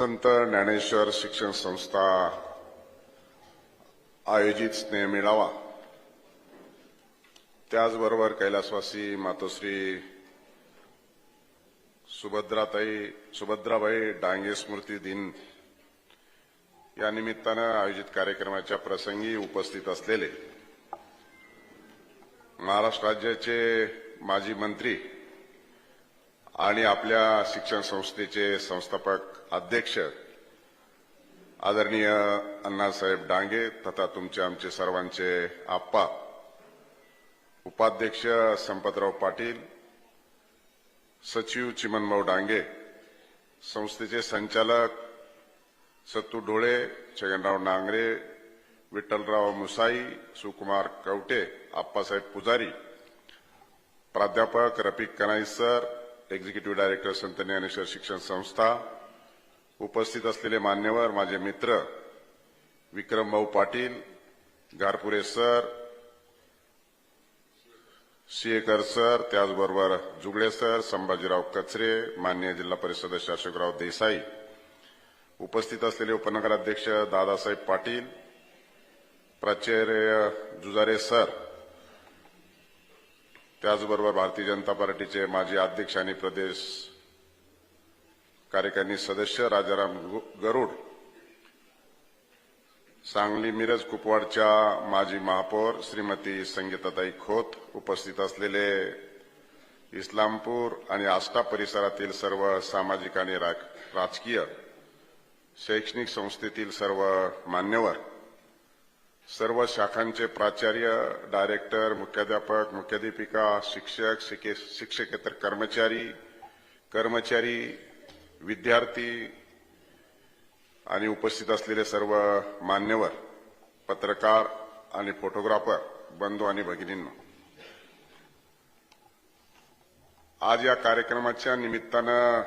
संत ज्ञानेश्वर शिक्षण संस्था आयोजित स्नेह मेळावा. त्याचबरोबर कैलासवासी मातोश्री सुभद्राताई सुभद्राबाई डांगे स्मृती दिन या निमित्तानं आयोजित कार्यक्रमाच्या प्रसंगी उपस्थित असलेले महाराष्ट्र राज्याचे माजी मंत्री आणि आपल्या शिक्षण संस्थेचे संस्थापक अध्यक्ष आदरणीय अण्णासाहेब डांगे तथा तुमचे आमचे सर्वांचे आप्पा उपाध्यक्ष संपतराव पाटील सचिव चिमनभाऊ डांगे संस्थेचे संचालक सत्तू डोळे छगनराव नांगरे विठ्ठलराव मुसाई सुकुमार कवटे आप्पासाहेब पुजारी प्राध्यापक Rafiq Kanai sir executive director Sant Dnyaneshwar Shikshan Sanstha. उपस्थित असलेले मान्यवर माझे मित्र विक्रमभाऊ पाटील गारपुरे सर सिएकर सर त्याचबरोबर जुगळे सर संभाजीराव कचरे मान्य जिल्हा परिषद शासकराव देसाई. उपस्थित असलेले उपनगराध्यक्ष दादासाहेब पाटील प्राचार्य जुजारे सर त्याचबरोबर भारतीय जनता पार्टीचे माजी अध्यक्ष आणि प्रदेश कार्यकारिणी सदस्य राजाराम गरुड सांगली मिरज कुपवाडच्या माजी महापौर श्रीमती संगीताताई खोत उपस्थित असलेले इस्लामपूर आणि आष्टा परिसरातील सर्व सामाजिक आणि रा- राजकीय शैक्षणिक संस्थेतील सर्व मान्यवर सर्व शाखांचे प्राचार्य डायरेक्टर मुख्याध्यापक मुख्याध्यापिका शिक्षक शिक्षकेतर कर्मचारी कर्मचारी विद्यार्थी आणि उपस्थित असलेले सर्व मान्यवर पत्रकार आणि फोटोग्राफर बंधू आणि भगिनींनो. आज या कार्यक्रमाच्या निमित्तानं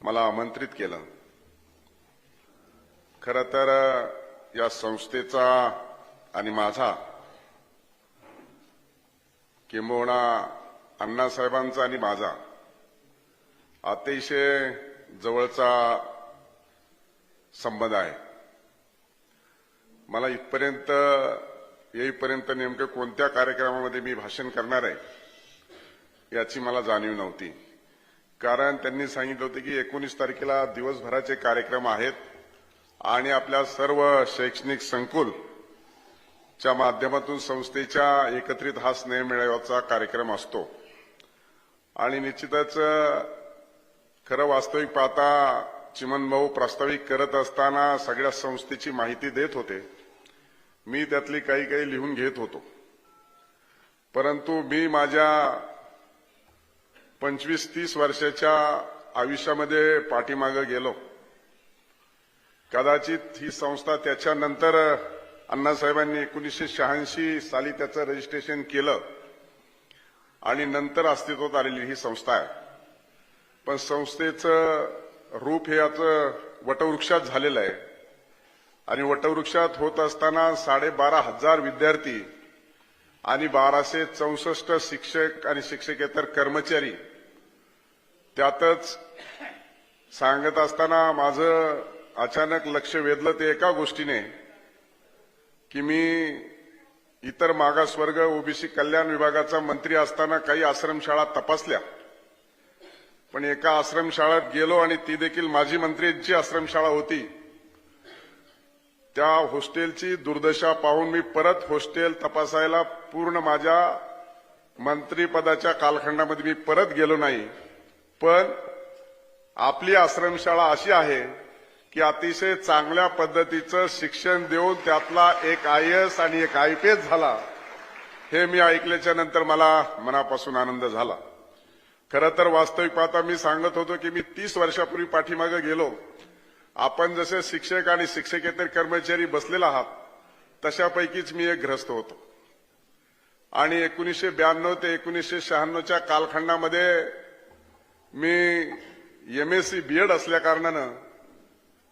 मला आमंत्रित केलं. खरं तर या संस्थेचा आणि माझा किंबहुना अण्णासाहेबांचा आणि माझा अतिशय जवळचा संबंध आहे. मला इथपर्यंत येईपर्यंत नेमकं कोणत्या कार्यक्रमामध्ये मी भाषण करणार आहे याची मला जाणीव नव्हती. कारण त्यांनी सांगितलं होतं की एकोणीस तारखेला दिवसभराचे कार्यक्रम आहेत. आणि आपल्या सर्व शैक्षणिक संकुल च्या माध्यमातून संस्थेच्या एकत्रित हा स्नेह मेळाव्याचा कार्यक्रम असतो. आणि निश्चितच खरं वास्तविक पाहता चिमनभाऊ प्रास्ताविक करत असताना सगळ्या संस्थेची माहिती देत होते. मी त्यातली काही काही लिहून घेत होतो. परंतु मी माझ्या पंचवीस तीस वर्षाच्या आयुष्यामध्ये पाठीमागं गेलो. कदाचित ही संस्था त्याच्यानंतर अण्णासाहेबांनी एकोणीसशे शहाऐंशी साली त्याचं रजिस्ट्रेशन केलं. आणि नंतर अस्तित्वात आलेली ही संस्था आहे. पण संस्थेचं रूप हे याचं वटवृक्षात झालेलं आहे. आणि वटवृक्षात होत असताना साडेबारा हजार विद्यार्थी आणि बाराशे चौसष्ट शिक्षक आणि शिक्षकेतर कर्मचारी त्यातच सांगत असताना माझं अचानक लक्ष वेधलं ते एका गोष्टीने की मी इतर मागासवर्ग ओबीसी कल्याण विभागाचा मंत्री असताना काही आश्रमशाळा तपासल्या. पण एका आश्रमशाळेत गेलो आणि ती देखील माजी मंत्रीची आश्रमशाळा होती. त्या हॉस्टेलची दुर्दशा पाहून मी परत हॉस्टेल तपासायला पूर्ण माझ्या मंत्रीपदाच्या कालखंडामध्ये मी परत गेलो नाही. पण आपली आश्रमशाळा अशी आहे की अतिशय चांगल्या पद्धतीचं शिक्षण देऊन त्यातला एक आय एस आणि एक आय पी एस झाला हे मी ऐकल्याच्या नंतर मला मनापासून आनंद झाला. खरं तर वास्तविक पाहता मी सांगत होतो की मी तीस वर्षापूर्वी पाठीमागे गेलो. आपण जसे शिक्षक आणि शिक्षकेतर कर्मचारी बसलेला आहात तशापैकीच मी एक ग्रस्त होतो. आणि एकोणीसशे ब्याण्णव ते एकोणीसशे शहाण्णवच्या कालखंडामध्ये मी एमएससी बीएड असल्या कारणानं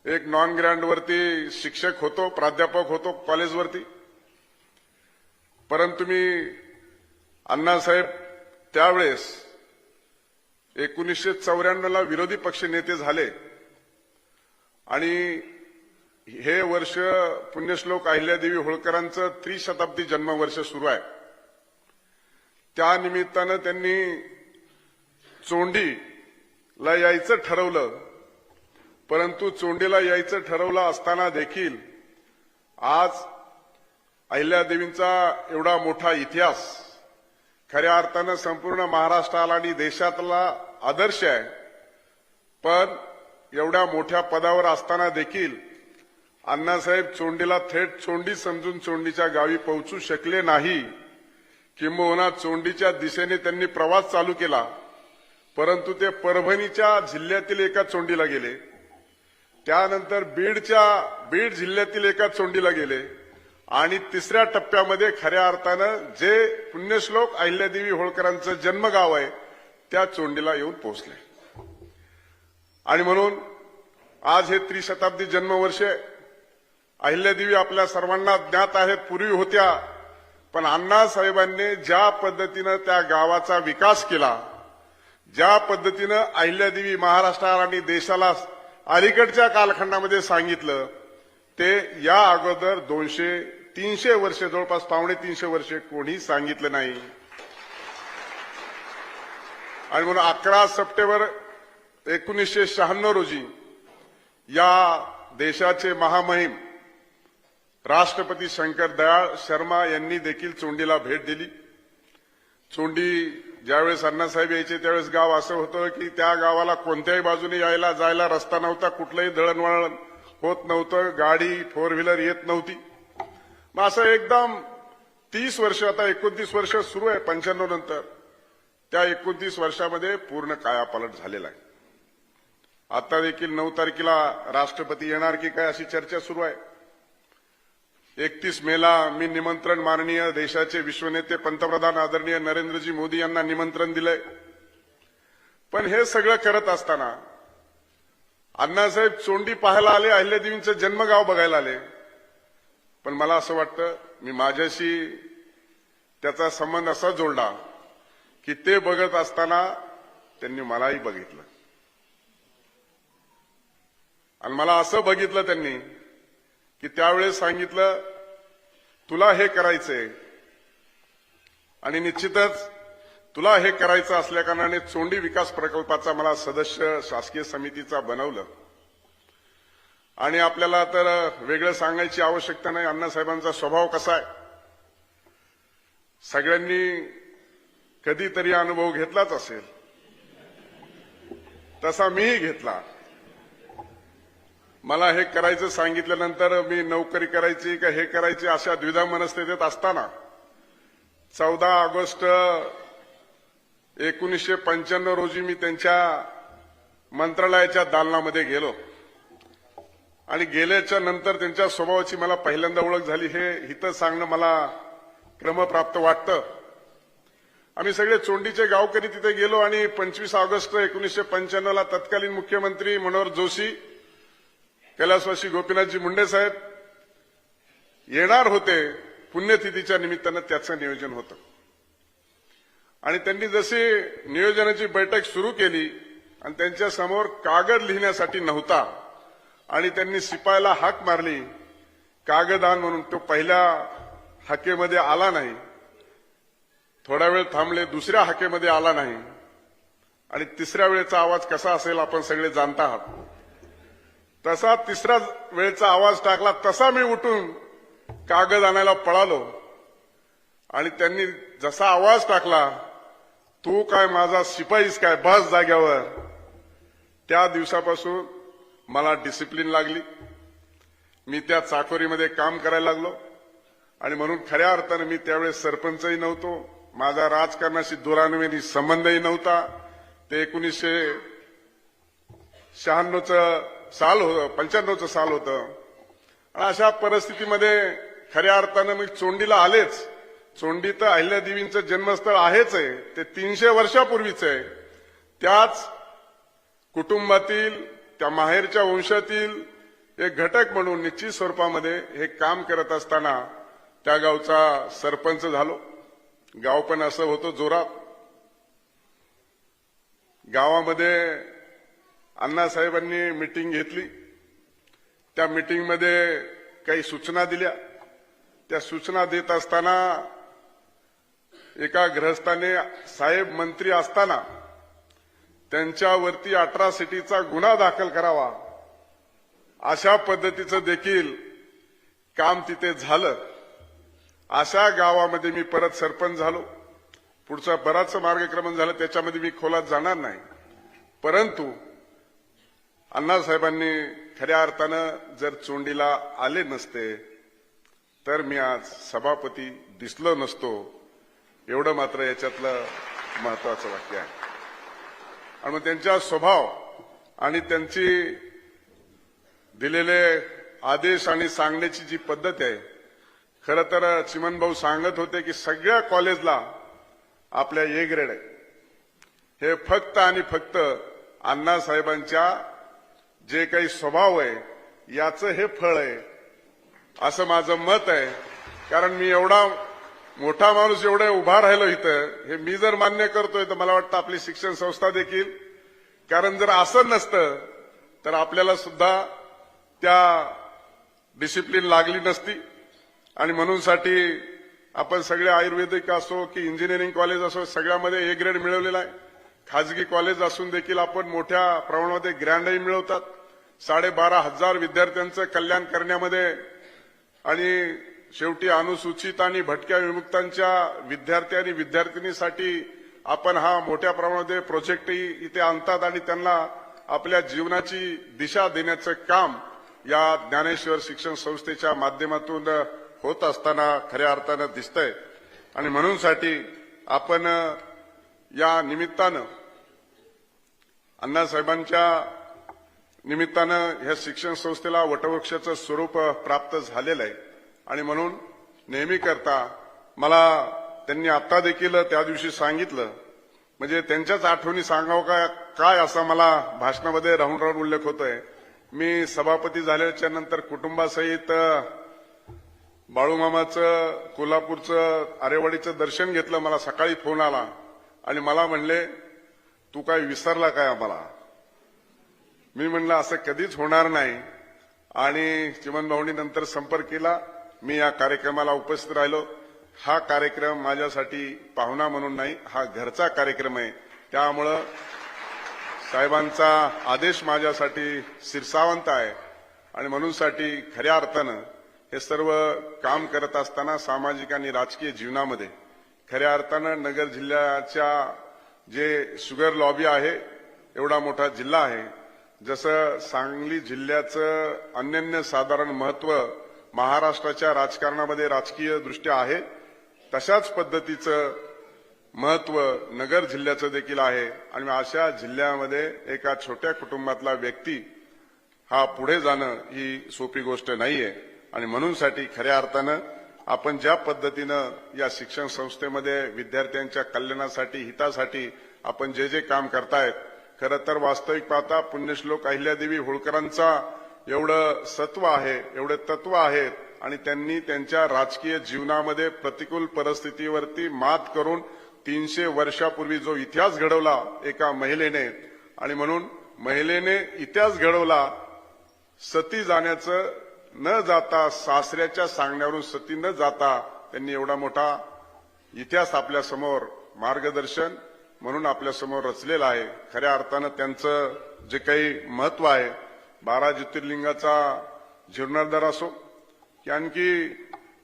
एक नॉन ग्रँडवरती शिक्षक होतो प्राध्यापक होतो कॉलेजवरती परंतु मी अण्णासाहेब त्यावेळेस एकोणीसशे चौऱ्याण्णवला विरोधी पक्ष नेते झाले. आणि हे वर्ष पुण्यश्लोक अहिल्यादेवी होळकरांचं त्रिशताब्दी जन्मवर्ष सुरू आहे. त्या निमित्तानं त्यांनी चोंडीला यायचं ठरवलं. परंतु चोंडीला यायचं ठरवलं असताना देखील आज अहिल्यादेवींचा एवढा मोठा इतिहास खऱ्या अर्थानं संपूर्ण महाराष्ट्राला आणि देशातला आदर्श आहे. पण एवढ्या मोठ्या पदावर असताना देखील अण्णासाहेब चोंडीला थेट चोंडी समजून चोंडीच्या गावी पोहोचू शकले नाही. किंबहुना चोंडीच्या दिशेने त्यांनी प्रवास चालू केला. परंतु ते परभणीच्या जिल्ह्यातील एका चोंडीला गेले. त्यानंतर बीडच्या बीड जिल्ह्यातील एका चोंडीला गेले. आणि तिसऱ्या टप्प्यामध्ये खऱ्या अर्थानं जे पुण्यश्लोक अहिल्यादेवी होळकरांचं जन्मगाव आहे त्या चोंडीला येऊन पोहोचले. आणि म्हणून आज हे त्रिशताब्दी जन्मवर्ष अहिल्यादेवी आपल्या सर्वांना ज्ञात आहेत पूर्वी होत्या. पण अण्णासाहेबांनी ज्या पद्धतीनं त्या गावाचा विकास केला ज्या पद्धतीनं अहिल्यादेवी महाराष्ट्राला आणि देशाला अलीकडच्या कालखंडामध्ये सांगितलं ते या अगोदर दोनशे तीनशे वर्ष जवळपास पावणे तीनशे वर्षे कोणी सांगितलं नाही. आणि म्हणून अकरा सप्टेंबर एकोणीसशे शहाण्णव रोजी या देशाचे महामहिम राष्ट्रपती शंकर दयाळ शर्मा यांनी देखील चोंडीला भेट दिली. चोंडी ज्यावेळेस अण्णासाहेब यायचे त्यावेळेस गाव असं होतं की त्या गावाला कोणत्याही बाजूने यायला जायला रस्ता नव्हता कुठलंही दळणवळण होत नव्हतं गाडी फोर व्हीलर येत नव्हती. मग असं एकदम तीस वर्ष आता एकोणतीस वर्ष सुरू आहे पंच्याण्णव नंतर. त्या एकोणतीस वर्षामध्ये पूर्ण कायापालट झालेला आहे. आता देखील नऊ तारखेला राष्ट्रपती येणार की काय अशी चर्चा सुरू आहे. एकतीस मेला मी निमंत्रण माननीय देशाचे विश्वनेते पंतप्रधान आदरणीय नरेंद्रजी मोदी यांना निमंत्रण दिलंय. पण हे सगळं करत असताना अण्णासाहेब चोंडी पाहायला आले अहिल्यादेवींचं जन्मगाव बघायला आले. पण मला असं वाटतं मी माझ्याशी त्याचा संबंध असा जोडला की ते बघत असताना त्यांनी मलाही बघितलं. आणि मला असं बघितलं त्यांनी की त्यावेळेस सांगितलं तुला हे करायचंय. आणि निश्चितच तुला हे करायचं असल्या कारणाने चोंडी विकास प्रकल्पाचा मला सदस्य शासकीय समितीचा बनवलं. आणि आपल्याला तर वेगळं सांगायची आवश्यकता नाही. अण्णासाहेबांचा स्वभाव कसा आहे? सगळ्यांनी कधीतरी अनुभव घेतलाच असेल. तसा मीही घेतला. मला हे करायचं सांगितल्यानंतर मी नोकरी करायची का हे करायची अशा द्विधा मनस्थितीत असताना चौदा ऑगस्ट एकोणीसशे पंच्याण्णव रोजी मी त्यांच्या मंत्रालयाच्या दालनामध्ये गेलो. आणि गेल्याच्यानंतर त्यांच्या स्वभावाची मला पहिल्यांदा ओळख झाली. हे हिथं सांगणं मला क्रमप्राप्त वाटतं. आम्ही सगळे चोंडीचे गावकरी तिथे गेलो आणि पंचवीस ऑगस्ट एकोणीसशे पंच्याण्णवला तत्कालीन मुख्यमंत्री मनोहर जोशी कैलासवासी गोपीनाथजी मुंडे साहेब येणार होते पुण्यतिथीच्या निमित्तानं त्याचं नियोजन होतं. आणि त्यांनी जशी नियोजनाची बैठक सुरू केली आणि त्यांच्यासमोर कागद लिहिण्यासाठी नव्हता आणि त्यांनी शिपायाला हाक मारली कागदान म्हणून तो पहिल्या हाकेमध्ये आला नाही. थोडा वेळ थांबले दुसऱ्या हाकेमध्ये आला नाही. आणि तिसऱ्या वेळेचा आवाज कसा असेल आपण सगळे जाणता आहात. तसा तिसरा वेळचा आवाज टाकला तसा मी उठून कागद आणायला पळालो. आणि त्यांनी जसा आवाज टाकला तू काय माझा शिपाईस काय बस जाग्यावर. त्या दिवसापासून मला डिसिप्लिन लागली. मी त्या चाकोरीमध्ये काम करायला लागलो. आणि म्हणून खऱ्या अर्थानं मी त्यावेळेस सरपंचही नव्हतो माझा राजकारणाशी दुरान्वेनी संबंधही नव्हता. ते एकोणीसशे शहाण्णवचं साल होतं पंच्याण्णवचं साल होतं. आणि अशा परिस्थितीमध्ये खऱ्या अर्थानं मी चोंडीला आलेच. चोंडी तर अहिल्यादेवींचं जन्मस्थळ आहेच आहे. ते तीनशे वर्षापूर्वीच आहे. त्याच कुटुंबातील त्या माहेरच्या वंशातील एक घटक म्हणून निश्चित स्वरूपामध्ये हे काम करत असताना त्या गावचा सरपंच झालो. गाव पण असं होतं जोरात. गावामध्ये अण्णासाहेबांनी मिटिंग घेतली. त्या मीटिंगमध्ये काही सूचना दिल्या. त्या सूचना देत असताना एका ग्रहस्थाने साहेब मंत्री असताना त्यांच्यावरती अट्रॉसिटीचा गुन्हा दाखल करावा. अशा पद्धतीचं देखील काम तिथे झालं. अशा गावामध्ये मी परत सरपंच झालो. पुढचा बराचसं मार्गक्रमण झालं. त्याच्यामध्ये मी खोलात जाणार नाही. परंतु अण्णासाहेबांनी खऱ्या अर्थानं जर चोंडीला आले नसते तर मी आज सभापती दिसलो नसतो. एवढं मात्र याच्यातलं महत्वाचं वाक्य आहे. आणि मग त्यांचा स्वभाव आणि त्यांची दिलेले आदेश आणि सांगण्याची जी पद्धत आहे खरं तर चिमनभाऊ सांगत होते की सगळ्या कॉलेजला आपल्या ए ग्रेड आहे. हे फक्त आणि फक्त अण्णासाहेबांच्या जे काही स्वभाव आहे याचं हे फळ आहे. असं माझं मत आहे. कारण मी एवढा मोठा माणूस एवढा उभा राहिलो इथं हे मी जर मान्य करतोय तर मला वाटतं आपली शिक्षण संस्था देखील. कारण जर असं नसतं तर आपल्याला सुद्धा त्या डिसिप्लिन लागली नसती. आणि म्हणून साठी आपण सगळे आयुर्वेदिक असो की इंजिनिअरिंग कॉलेज असो सगळ्यामध्ये ए ग्रेड मिळवलेला आहे. खाजगी कॉलेज असून देखील आपण मोठ्या प्रमाणामध्ये ग्रँडही मिळवतात. साडेबारा हजार विद्यार्थ्यांचं कल्याण करण्यामध्ये आणि शेवटी अनुसूचित आणि भटक्या विमुक्तांच्या विद्यार्थी आणि विद्यार्थिनीसाठी आपण हा मोठ्या प्रमाणामध्ये प्रोजेक्ट इथे आणतात आणि त्यांना आपल्या जीवनाची दिशा देण्याचं काम या ज्ञानेश्वर शिक्षण संस्थेच्या माध्यमातून होत असताना खऱ्या अर्थानं दिसतंय. आणि म्हणूनसाठी आपण या निमित्तानं अण्णासाहेबांच्या निमित्तानं ह्या शिक्षण संस्थेला वटवृक्षाचं स्वरूप प्राप्त झालेलं आहे. आणि म्हणून नेहमी करता मला त्यांनी आत्ता देखील त्या दिवशी सांगितलं. म्हणजे त्यांच्याच आठवणी सांगावं का काय असा मला भाषणामध्ये राहून राहून उल्लेख होतोय. मी सभापती झाल्याच्यानंतर कुटुंबासहित बाळूमामाचं कोल्हापूरचं आरेवाडीचं दर्शन घेतलं. मला सकाळी फोन आला आणि मला म्हणले तू काय विसरला काय आम्हाला? मी म्हणलं असं कधीच होणार नाही. आणि चिमन भाऊनी नंतर संपर्क केला. मी या कार्यक्रमाला उपस्थित राहिलो. हा कार्यक्रम माझ्यासाठी पाहुणा म्हणून नाही हा घरचा कार्यक्रम आहे. त्यामुळं साहेबांचा आदेश माझ्यासाठी शिरसावंत आहे. आणि म्हणूनसाठी खऱ्या अर्थानं हे सर्व काम करत असताना सामाजिक आणि राजकीय जीवनामध्ये खऱ्या अर्थानं नगर जिल्ह्याच्या जे शुगर लॉबी आहे एवढा मोठा जिल्हा आहे जसं सांगली जिल्ह्याचं अनन्य साधारण महत्त्व महाराष्ट्राच्या राजकारणामध्ये राजकीय दृष्ट्या आहे तशाच पद्धतीचं महत्त्व नगर जिल्ह्याचं देखील आहे. आणि अशा जिल्ह्यामध्ये एका छोट्या कुटुंबातला व्यक्ती हा पुढे जाणं ही सोपी गोष्ट नाहीये. आणि म्हणूनसाठी खऱ्या अर्थानं आपण ज्या पद्धतीनं या शिक्षण संस्थेमध्ये विद्यार्थ्यांच्या कल्याणासाठी हितासाठी आपण जे जे काम करतायत खरं तर वास्तविक पाहता पुण्यश्लोक अहिल्यादेवी होळकरांचा एवढं सत्व आहे एवढे तत्व आहेत आणि त्यांनी त्यांच्या राजकीय जीवनामध्ये प्रतिकूल परिस्थितीवरती मात करून तीनशे वर्षापूर्वी जो इतिहास घडवला एका महिलेने आणि म्हणून महिलेने इतिहास घडवला सती जाण्याचं न जाता सासऱ्याच्या सांगण्यावरून सती न जाता त्यांनी एवढा मोठा इतिहास आपल्यासमोर मार्गदर्शन म्हणून आपल्यासमोर रचलेला आहे. खऱ्या अर्थानं त्यांचं जे काही महत्त्व आहे बारा ज्योतिर्लिंगाचा जीर्णोद्धार असो की आणखी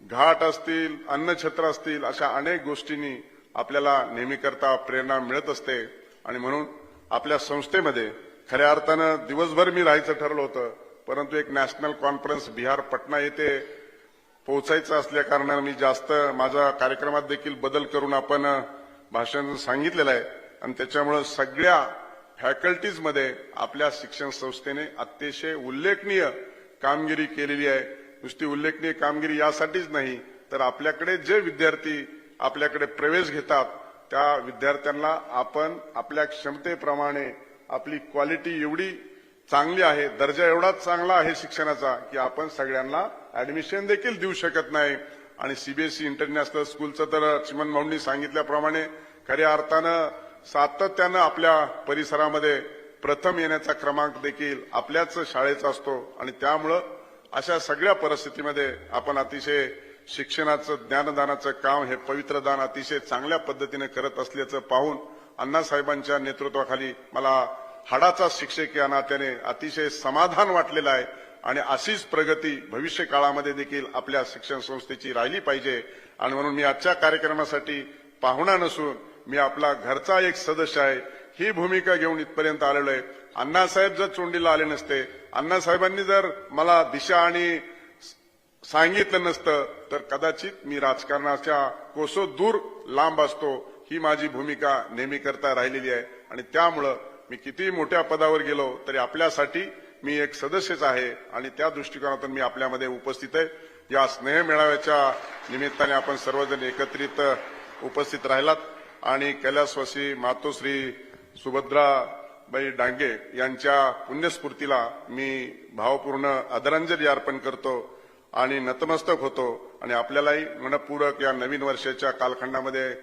घाट असतील अन्नछत्र असतील अशा अनेक गोष्टींनी आपल्याला नेहमीकरता प्रेरणा मिळत असते. आणि म्हणून आपल्या संस्थेमध्ये खऱ्या अर्थानं दिवसभर मी राहायचं ठरलं होतं परंतु एक नॅशनल कॉन्फरन्स बिहार पटना येथे पोहोचायचं असल्याकारणानं मी जास्त माझ्या कार्यक्रमात देखील बदल करून आपण भाषण सांगितलेलं आहे. आणि त्याच्यामुळं सगळ्या फॅकल्टीजमध्ये आपल्या शिक्षण संस्थेने अतिशय उल्लेखनीय कामगिरी केलेली आहे. नुसती उल्लेखनीय कामगिरी यासाठीच नाही तर आपल्याकडे जे विद्यार्थी आपल्याकडे प्रवेश घेतात त्या विद्यार्थ्यांना आपण आपल्या क्षमतेप्रमाणे आपली क्वालिटी एवढी चांगली आहे दर्जा एवढाच चांगला आहे शिक्षणाचा की आपण सगळ्यांना ऍडमिशन देखील देऊ शकत नाही. आणि सीबीएसई इंटरनॅशनल स्कूलचं तर चिमन भाऊंनी सांगितल्याप्रमाणे खऱ्या अर्थानं सातत्यानं आपल्या परिसरामध्ये प्रथम येण्याचा क्रमांक देखील आपल्याच शाळेचा असतो आणि त्यामुळं अशा सगळ्या परिस्थितीमध्ये आपण अतिशय शिक्षणाचं ज्ञानदानाचं काम हे पवित्र दान अतिशय चांगल्या पद्धतीने करत असल्याचं पाहून अण्णासाहेबांच्या नेतृत्वाखाली मला हाडाचा शिक्षक या नात्याने अतिशय समाधान वाटलेलं आहे. आणि अशीच प्रगती भविष्य काळामध्ये देखील आपल्या शिक्षण संस्थेची राहिली पाहिजे. आणि म्हणून मी आजच्या कार्यक्रमासाठी पाहुणा नसून मी आपला घरचा एक सदस्य आहे. ही भूमिका घेऊन इथपर्यंत आलेलो आहे. अण्णासाहेब जर चोंडीला आले नसते अण्णासाहेबांनी जर मला दिशा आणि सांगितलं नसतं तर कदाचित मी राजकारणाच्या कोसो दूर लांब असतो ही माझी भूमिका नेहमी करता राहिलेली आहे. आणि त्यामुळं मी किती मोठ्या पदावर गेलो तरी आपल्यासाठी मी एक सदस्यच आहे आणि त्या दृष्टिकोनातून मी आपल्यामध्ये उपस्थित आहे. या स्नेह मेळाव्याच्या निमित्ताने आपण सर्वजण एकत्रित उपस्थित राहिलात. आणि कैलासवासी मातोश्री सुभद्राबाई डांगे यांच्या पुण्यस्फूर्तीला मी भावपूर्ण आदरांजली अर्पण करतो आणि नतमस्तक होतो. आणि आपल्यालाही मनपूरक या नवीन वर्षाच्या कालखंडामध्ये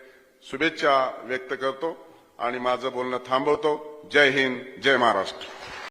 शुभेच्छा व्यक्त करतो. आणि माझं बोलणं थांबवतो. जय हिंद जय महाराष्ट्र.